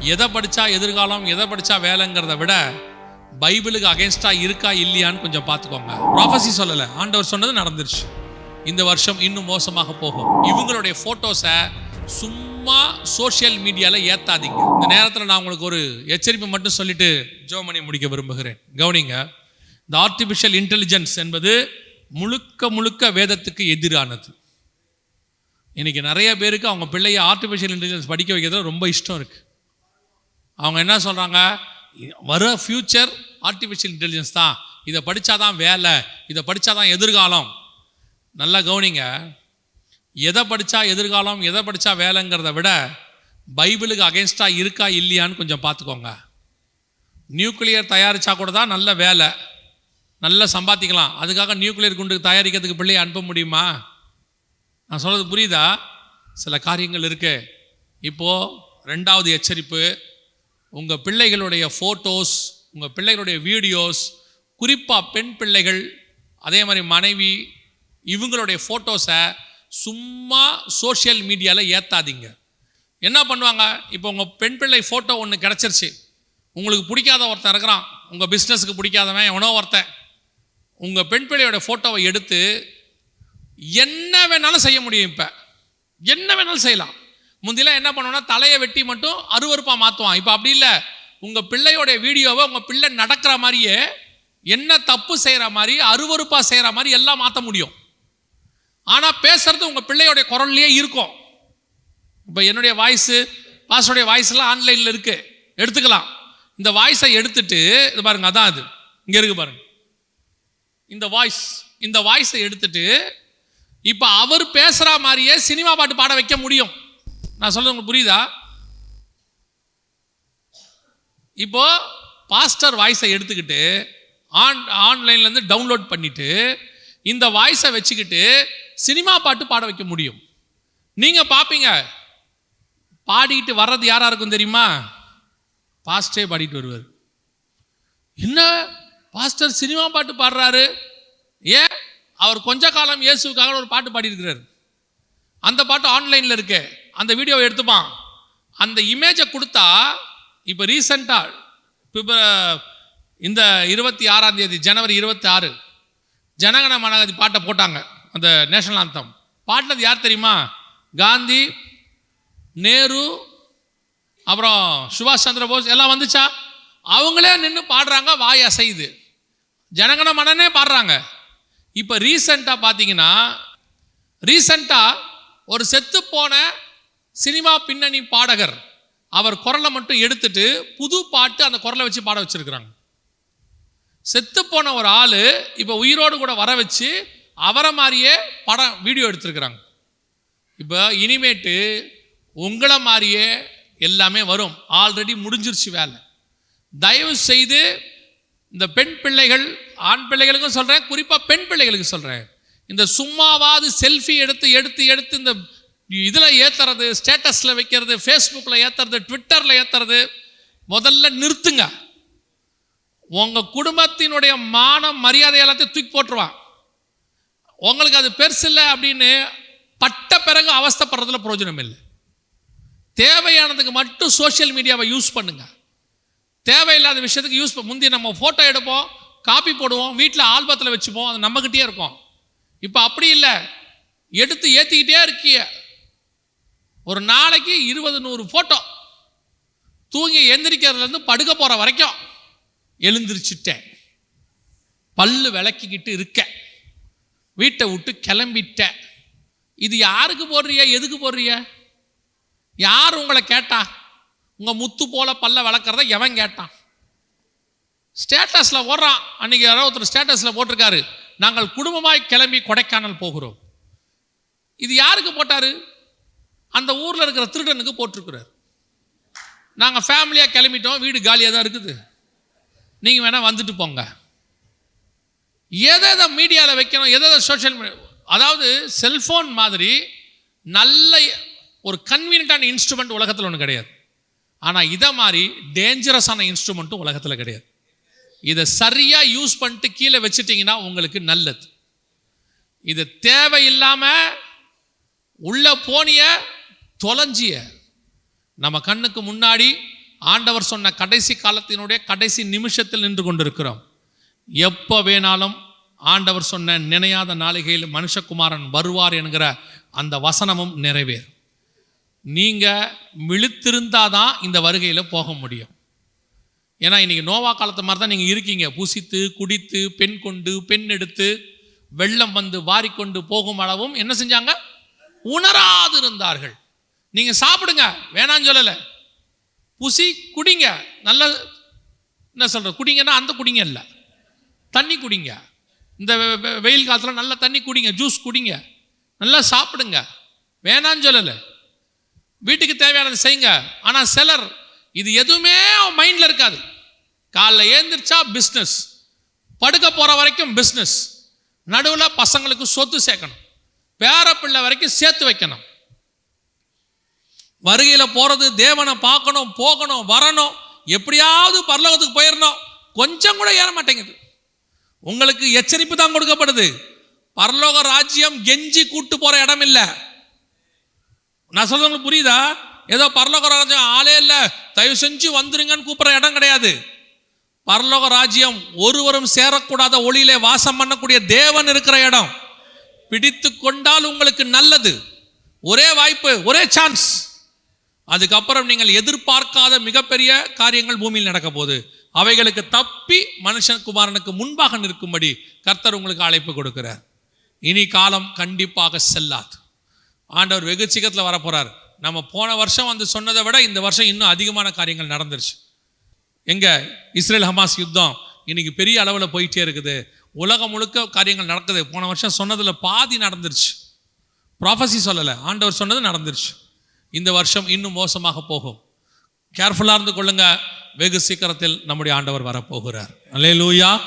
எதை படித்தா எதிர்காலம் எதை படித்தா வேலைங்கிறத விட பைபிளுக்கு அகேன்ஸ்டாக இருக்கா இல்லையான்னு கொஞ்சம் பார்த்துக்கோங்க. ப்ராஃபஸி சொல்லலை. ஆண்டவர் சொன்னது நடந்துருச்சு. இந்த வருஷம் இன்னும் மோசமாக போகும். இவங்களுடைய ஃபோட்டோஸை சும்மா சோஷியல் மீடியாவில் ஏற்றாதீங்க இந்த நேரத்தில் நான் உங்களுக்கு ஒரு எச்சரிப்பு மட்டும் சொல்லிட்டு ஜோமணி முடிக்க விரும்புகிறேன். கவனிங்க. இந்த ஆர்டிஃபிஷியல் இன்டெலிஜென்ஸ் என்பது முழுக்க முழுக்க வேதத்துக்கு எதிரானது. இன்றைக்கி நிறைய பேருக்கு அவங்க பிள்ளைய ஆர்டிஃபிஷியல் இன்டெலிஜென்ஸ் படிக்க வைக்கிறதுல ரொம்ப இஷ்டம் இருக்குது அவங்க என்ன சொல்கிறாங்க வர ஃப்யூச்சர் ஆர்டிஃபிஷியல் இன்டெலிஜென்ஸ் தான். இதை படித்தாதான் வேலை. இதை படித்தாதான் எதிர்காலம். நல்லா கவனிங்க. எதை படித்தா எதிர்காலம் எதை படித்தா வேலைங்கிறத விட பைபிளுக்கு அகேன்ஸ்டாக இருக்கா இல்லையான்னு கொஞ்சம் பார்த்துக்கோங்க. நியூக்ளியர் தயாரித்தா கூட தான் நல்ல வேலை. நல்லா சம்பாதிக்கலாம் அதுக்காக நியூக்ளியர் குண்டு தயாரிக்கிறதுக்கு பிள்ளையை அனுப்ப முடியுமா? நான் சொல்கிறது புரியுதா? சில காரியங்கள் இருக்குது இப்போது ரெண்டாவது எச்சரிப்பு. உங்கள் பிள்ளைகளுடைய ஃபோட்டோஸ் உங்கள் பிள்ளைகளுடைய வீடியோஸ் குறிப்பாக பெண் பிள்ளைகள் அதே மாதிரி மனைவி இவங்களுடைய ஃபோட்டோஸை சும்மா சோஷியல் மீடியாவில் ஏற்றாதீங்க என்ன பண்ணுவாங்க? இப்போ உங்கள் பெண் பிள்ளை ஃபோட்டோ ஒன்று கிடச்சிருச்சு. உங்களுக்கு பிடிக்காத ஒருத்தன் இருக்கிறான். உங்கள் பிஸ்னஸுக்கு பிடிக்காதவன் எவனோ ஒருத்தன். உங்கள் பெண் பிள்ளையோட ஃபோட்டோவை எடுத்து என்ன வேணாலும் செய்ய முடியும் இப்போ. என்ன வேணாலும் செய்யலாம். முந்திலாம் என்ன பண்ணுவோம்னா தலையை வெட்டி மட்டும் அருவருப்பாக மாற்றுவான் இப்போ அப்படி இல்லை. உங்கள் பிள்ளையோடைய வீடியோவை உங்கள் பிள்ளை நடக்கிற மாதிரியே என்ன தப்பு செய்கிற மாதிரி அருவருப்பாக செய்கிற மாதிரி எல்லாம் மாற்ற முடியும். ஆனால் பேசுறது உங்கள் பிள்ளையோடைய குரல்லையே இருக்கும். இப்போ என்னுடைய வாய்ஸு பாஸ்டருடைய வாய்ஸ்லாம் ஆன்லைனில் இருக்கு. எடுத்துக்கலாம். இந்த வாய்ஸை எடுத்துட்டு இது பாருங்க அதான் அது. இங்கே இருக்கு பாருங்க. இந்த வாய்ஸ் இந்த வாய்ஸை எடுத்துட்டு இப்போ அவர் பேசுகிற மாதிரியே சினிமா பாட்டு பாட வைக்க முடியும். நான் சொல்றது உங்களுக்கு புரியுதா? இப்போ பாஸ்டர் வாய்ஸை எடுத்துக்கிட்டு ஆன் ஆன்லைன்லேருந்து டவுன்லோட் பண்ணிட்டு இந்த வாய்ஸை வச்சுக்கிட்டு சினிமா பாட்டு பாட வைக்க முடியும். நீங்கள் பார்ப்பீங்க பாடிக்கிட்டு வர்றது யாராக இருக்கும் தெரியுமா? பாஸ்டே பாடிட்டு வருவார். என்ன? பாஸ்டர் சினிமா பாட்டு பாடுறாரு. ஏன்? அவர் கொஞ்ச காலம் இயேசுக்காக ஒரு பாட்டு பாடியிருக்கிறார். அந்த பாட்டு ஆன்லைனில் இருக்கேன் அந்த வீடியோவை எடுத்துப்பான். அந்த இமேஜை கொடுத்தா இப்போ ரீசண்டாக இப்போ இந்த இருபத்தி ஆறாம் தேதி ஜனவரி இருபத்தி ஆறு ஜனகண மனகதி பாட்டை போட்டாங்க அந்த நேஷனல் ஆந்தம் பாடினது யார் தெரியுமா? காந்தி நேரு அப்புறம் சுபாஷ் சந்திர போஸ் எல்லாம் வந்துச்சா? அவங்களே நின்று பாடுறாங்க வாய் அசையுது. ஜனகண மனனே பாடுறாங்க. இப்போ ரீசண்டாக பார்த்தீங்கன்னா ரீசண்டாக ஒரு செத்து போன சினிமா பின்னணி பாடகர். அவர் குரலை மட்டும் எடுத்துட்டு புது பாட்டு அந்த குரலை வச்சு பாட வச்சிருக்கிறாங்க. செத்து போன ஒரு ஆள் இப்போ உயிரோடு கூட வர வச்சு அவரை மாதிரியே படம் வீடியோ எடுத்திருக்கிறாங்க. இப்போ இனிமேட்டு உங்களை மாதிரியே எல்லாமே வரும். ஆல்ரெடி முடிஞ்சிருச்சு வேலை. தயவு செய்து இந்த பெண் பிள்ளைகள் ஆண் பிள்ளைகளுக்கும் சொல்கிறேன் குறிப்பாக பெண் பிள்ளைகளுக்கு சொல்கிறேன் இந்த சும்மாவாது செல்ஃபி எடுத்து எடுத்து எடுத்து இந்த இதில் ஏற்றுறது ஸ்டேட்டஸில் வைக்கிறது ஃபேஸ்புக்கில் ஏற்றுறது ட்விட்டரில் ஏற்றுறது முதல்ல நிறுத்துங்க. உங்கள் குடும்பத்தினுடைய மானம் மரியாதை எல்லாத்தையும் தூக்கி போட்டுருவான். உங்களுக்கு அது பெருசு இல்லை அப்படின்னு பட்ட பிறகு அவஸ்தப்படுறதுல பிரயோஜனம் இல்லை. தேவையானதுக்கு மட்டும் சோஷியல் மீடியாவை யூஸ் பண்ணுங்க. தேவையில்லாத விஷயத்துக்கு யூஸ் முந்தி நம்ம ஃபோட்டோ எடுப்போம் காப்பி போடுவோம் வீட்டில் ஆல்பத்தில் வச்சுப்போம் அது நம்மக்கிட்டே இருக்கும். இப்போ அப்படி இல்லை. எடுத்து ஏற்றிக்கிட்டே இருக்கிய ஒரு நாளைக்கு இருபது நூறு ஃபோட்டோ தூங்கி எந்திரிக்கிறதுலேருந்து படுக்க போகிற வரைக்கும் எழுந்திரிச்சிட்டேன். பல்லு விளக்கிக்கிட்டு இருக்கேன். வீட்டை விட்டு கிளம்பிட்டேன். இது யாருக்கு போடுறிய எதுக்கு போடுறிய? யார் உங்களை கேட்டா? உங்கள் முத்து போல பல்ல வளர்க்குறத எவன் கேட்டான்? ஸ்டேட்டஸில் ஓடுறான். அன்னைக்கு யாரோ ஒருத்தர் ஸ்டேட்டஸில் போட்டிருக்காரு. நாங்கள் குடும்பமாய் கிளம்பி கொடைக்கானல் போகிறோம். இது யாருக்கு போட்டாரு? அந்த ஊரில் இருக்கிற திருடனுக்கு போட்டிருக்கிறார். நாங்கள் ஃபேமிலியாக கிளம்பிட்டோம் வீடு காலியாக தான் இருக்குது. நீங்கள் வேணால் வந்துட்டு போங்க. எதை எதை மீடியாவில் வைக்கணும் எதை எதை சோஷியல் மீடியா அதாவது செல்ஃபோன் மாதிரி நல்ல ஒரு கன்வீனியண்ட்டான இன்ஸ்ட்ருமெண்ட் உலகத்தில் ஒன்று கிடையாது. ஆனால் இதை மாதிரி டேஞ்சரஸான இன்ஸ்ட்ருமெண்ட்டும் உலகத்தில் கிடையாது. இதை சரியாக யூஸ் பண்ணிட்டு கீழே வச்சுட்டிங்கன்னா உங்களுக்கு நல்லது. இது தேவையில்லாமல் உள்ள போனிய தொலைஞ்சிய. நம்ம கண்ணுக்கு முன்னாடி ஆண்டவர் சொன்ன கடைசி காலத்தினுடைய கடைசி நிமிஷத்தில் நின்று கொண்டிருக்கிறோம். எப்போ வேணாலும் ஆண்டவர் சொன்ன நினையாத நாளிகையில் மனுஷகுமாரன் வருவார் என்கிற அந்த வசனமும் நிறைவேறும். நீங்கள் விழித்திருந்தாதான் இந்த வருகையில் போக முடியும். ஏன்னா இன்னைக்கு நோவா காலத்து மாதிரி தான் நீங்கள் இருக்கீங்க. புசித்து குடித்து பெண் கொண்டு பெண் எடுத்து வெள்ளம் வந்து வாரிக்கொண்டு போகும் அளவும் என்ன செஞ்சாங்க? உணராது இருந்தார்கள் நீங்கள் சாப்பிடுங்க. வேணான்னு சொல்லலை. புசி குடிங்க. நல்ல என்ன சொல்கிற குடிங்கன்னா அந்த குடிங்க இல்லை. தண்ணி குடிங்க. இந்த வெ- வெயில் காலத்தில் நல்ல தண்ணி குடிங்க. ஜூஸ் குடிங்க. நல்லா சாப்பிடுங்க. வேணான்னு சொல்லலை. வீட்டுக்கு தேவையானது செய்யுங்க. ஆனால் சிலர் இது எதுவுமே மைண்டில் இருக்காது. காலைல ஏந்திரிச்சா பிஸ்னஸ் படுக்க போகிற வரைக்கும் பிஸ்னஸ் நடுவில் பசங்களுக்கு சொத்து சேர்க்கணும். பேர பிள்ளை வரைக்கும் சேர்த்து வைக்கணும். வருகையில் போகிறது தேவனை பார்க்கணும் போகணும் வரணும் எப்படியாவது பரலோகத்துக்கு போயிடணும் கொஞ்சம் கூட ஏற மாட்டேங்குது. உங்களுக்கு எச்சரிப்பு தான் கொடுக்கப்படுது. பரலோக ராஜ்யம் கெஞ்சி கூட்டு போகிற இடம் இல்லை. நான் சொல்றது உங்களுக்கு புரியுதா? ஏதோ பரலோக ராஜ்யம் ஆளே இல்லை. தயவு செஞ்சு வந்துருங்கன்னு கூப்பிட்ற இடம் கிடையாது. பரலோக ராஜ்யம் ஒருவரும் சேரக்கூடாத ஒளியிலே வாசம் பண்ணக்கூடிய தேவன் இருக்கிற இடம். பிடித்து கொண்டால் உங்களுக்கு நல்லது. ஒரே வாய்ப்பு ஒரே சான்ஸ் அதுக்கப்புறம் நீங்கள் எதிர்பார்க்காத மிகப்பெரிய காரியங்கள் பூமியில் நடக்க போகுது அவைகளுக்கு தப்பி மனுஷன் குமாரனுக்கு முன்பாக நிற்கும்படி கர்த்தர் உங்களுக்கு அழைப்பு கொடுக்கிறார். இனி காலம் கண்டிப்பாக செல்லாது. ஆண்டவர் வெகு சீக்கிரத்தில் வரப்போறார். நம்ம போன வருஷம் வந்து சொன்னதை விட இந்த வருஷம் இன்னும் அதிகமான காரியங்கள் நடந்துருச்சு. எங்கே இஸ்ரேல் ஹமாஸ் யுத்தம் இன்னைக்கு பெரிய அளவில் போயிட்டே இருக்குது. உலகம் முழுக்க காரியங்கள் நடக்குது. போன வருஷம் சொன்னதில் பாதி நடந்துருச்சு. ப்ராஃபஸி சொல்லலை. ஆண்டவர் சொன்னது நடந்துருச்சு. இந்த வருஷம் இன்னும் மோசமாக போகும். கேர்ஃபுல்லாக இருந்து கொள்ளுங்க. வெகு சீக்கிரத்தில் நம்முடைய ஆண்டவர் வரப்போகிறார். அல்லேலூயா